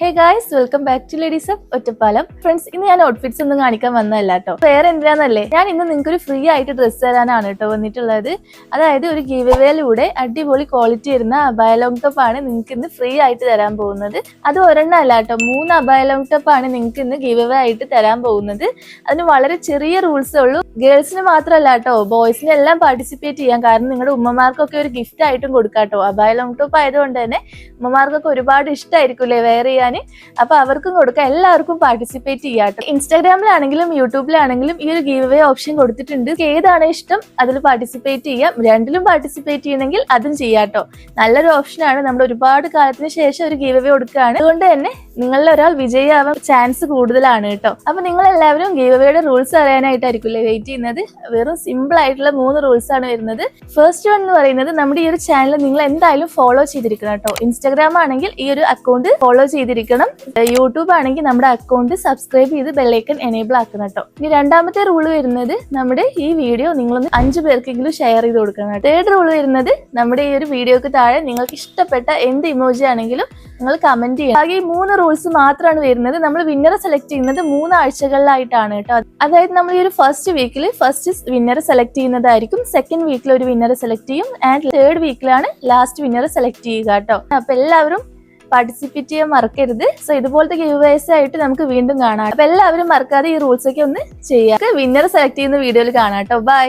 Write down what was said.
Hey guys welcome back to ladies of Ottapalam friends ഇന്ന് ഞാൻ outfits ഒന്നും കാണിക്കാൻ വന്നതല്ല കേട്ടോ വേറെ എന്തിനാന്നല്ലേ? ഞാൻ ഇന്ന് നിങ്ങൾക്ക് ഒരു ഫ്രീ ആയിട്ട് ഡ്രസ്സ് തരാനാണ് കേട്ടോ വന്നിട്ടുള്ളത്. അതായത് ഒരു ഗീവ് അടിപൊളി ക്വാളിറ്റി വരുന്ന അബായ ലോങ് ടോപ്പ് ആണ് നിങ്ങൾക്ക് ഇന്ന് ഫ്രീ ആയിട്ട് തരാൻ പോകുന്നത്. അത് ഒരെണ്ണം അല്ല കേട്ടോ മൂന്ന് അബായ ലോങ് ടോപ്പ് ആണ് നിങ്ങൾക്ക് ഇന്ന് ഗീവ് വേ ആയിട്ട് തരാൻ പോകുന്നത്. അതിന് വളരെ ചെറിയ റൂൾസേ ഉള്ളൂ. ഗേൾസിന് മാത്രമല്ല കേട്ടോ ബോയ്സിന് എല്ലാം പാർട്ടിസിപ്പേറ്റ് ചെയ്യാം. കാരണം നിങ്ങളുടെ ഉമ്മമാർക്കൊക്കെ ഒരു ഗിഫ്റ്റ് ആയിട്ടും കൊടുക്കാം കേട്ടോ അബായ ലോങ് ടോപ്പ് ആയതുകൊണ്ട് തന്നെ ഉമ്മമാർക്കൊക്കെ ഒരുപാട് ഇഷ്ടമായിരിക്കും അല്ലേ വെയർ ചെയ്യാൻ അപ്പൊ അവർക്കും കൊടുക്കാം. എല്ലാവർക്കും പാർട്ടിസിപ്പേറ്റ് ചെയ്യാം കേട്ടോ ഇൻസ്റ്റാഗ്രാമിലാണെങ്കിലും യൂട്യൂബിലാണെങ്കിലും ഈ ഒരു ഗീവ് അവേ ഓപ്ഷൻ കൊടുത്തിട്ടുണ്ട് ഏതാണ് ഇഷ്ടം? അതിൽ പാർട്ടിസിപ്പേറ്റ് ചെയ്യാം. രണ്ടിലും പാർട്ടിസിപ്പേറ്റ് ചെയ്യണമെങ്കിൽ അതും ചെയ്യാട്ടോ നല്ലൊരു ഓപ്ഷനാണ് നമ്മൾ ഒരുപാട് കാലത്തിന് ശേഷം ഒരു ഗീവ് അവേ കൊടുക്കുകയാണ്. അതുകൊണ്ട് തന്നെ നിങ്ങളിൽ ഒരാൾ വിജയിയാവാൻ ചാൻസ് കൂടുതലാണ് കേട്ടോ അപ്പൊ നിങ്ങൾ എല്ലാവരും ഗീവ് വേയുടെ റൂൾസ് അറിയാനായിട്ടായിരിക്കില്ലേ വെയിറ്റ് ചെയ്യുന്നത്? വെറും സിമ്പിൾ ആയിട്ടുള്ള മൂന്ന് റൂൾസ് ആണ് വരുന്നത്. ഫസ്റ്റ് വൺ എന്ന് പറയുന്നത് നമ്മുടെ ഈ ഒരു ചാനൽ നിങ്ങൾ എന്തായാലും ഫോളോ ചെയ്തിരിക്കണം കേട്ടോ ഇൻസ്റ്റാഗ്രാം ആണെങ്കിൽ ഈ ഒരു അക്കൗണ്ട് ഫോളോ ചെയ്തിരിക്കണം. യൂട്യൂബ് ആണെങ്കിൽ നമ്മുടെ അക്കൗണ്ട് സബ്സ്ക്രൈബ് ചെയ്ത് ബെല്ലൈക്കൺ എനേബിൾ ആക്കണം കേട്ടോ. ഇനി രണ്ടാമത്തെ റൂൾ വരുന്നത് നമ്മുടെ ഈ വീഡിയോ നിങ്ങളൊന്ന് അഞ്ചു പേർക്കെങ്കിലും ഷെയർ ചെയ്ത് കൊടുക്കണം തേർഡ് റൂൾ വരുന്നത് നമ്മുടെ ഈ ഒരു വീഡിയോക്ക് താഴെ നിങ്ങൾക്ക് ഇഷ്ടപ്പെട്ട എന്ത് ഇമോജി ആണെങ്കിലും നിങ്ങൾ കമന്റ് ചെയ്യണം. ആകെ ഈ മൂന്ന് റൂൾസ് മാത്രമാണ് വരുന്നത്. നമ്മൾ വിന്നറെ സെലക്ട് ചെയ്യുന്നത് മൂന്ന് ആഴ്ചകളിലായിട്ടാണ് കേട്ടോ. അതായത് നമ്മൾ ഈ ഒരു ഫസ്റ്റ് വീക്കിൽ ഫസ്റ്റ് വിന്നറെ സെലക്ട് ചെയ്യുന്നതായിരിക്കും. സെക്കൻഡ് വീക്കിൽ ഒരു വിന്നറെ സെലക്ട് ചെയ്യും. ആൻഡ് തേർഡ് വീക്കിലാണ് ലാസ്റ്റ് വിന്നറെ സെലക്ട് ചെയ്യുക കേട്ടോ. അപ്പൊ എല്ലാവരും പാർട്ടിസിപ്പേറ്റ് ചെയ്യാൻ മറക്കരുത്. സോ ഇതുപോലത്തെ ഗിവ് ആയിട്ട് നമുക്ക് വീണ്ടും കാണാം. അപ്പൊ എല്ലാവരും മറക്കാതെ ഈ റൂൾസ് ഒക്കെ ഒന്ന് ചെയ്യാം. വിന്നർ സെലക്ട് ചെയ്യുന്ന വീഡിയോയിൽ കാണാം കേട്ടോ ബൈ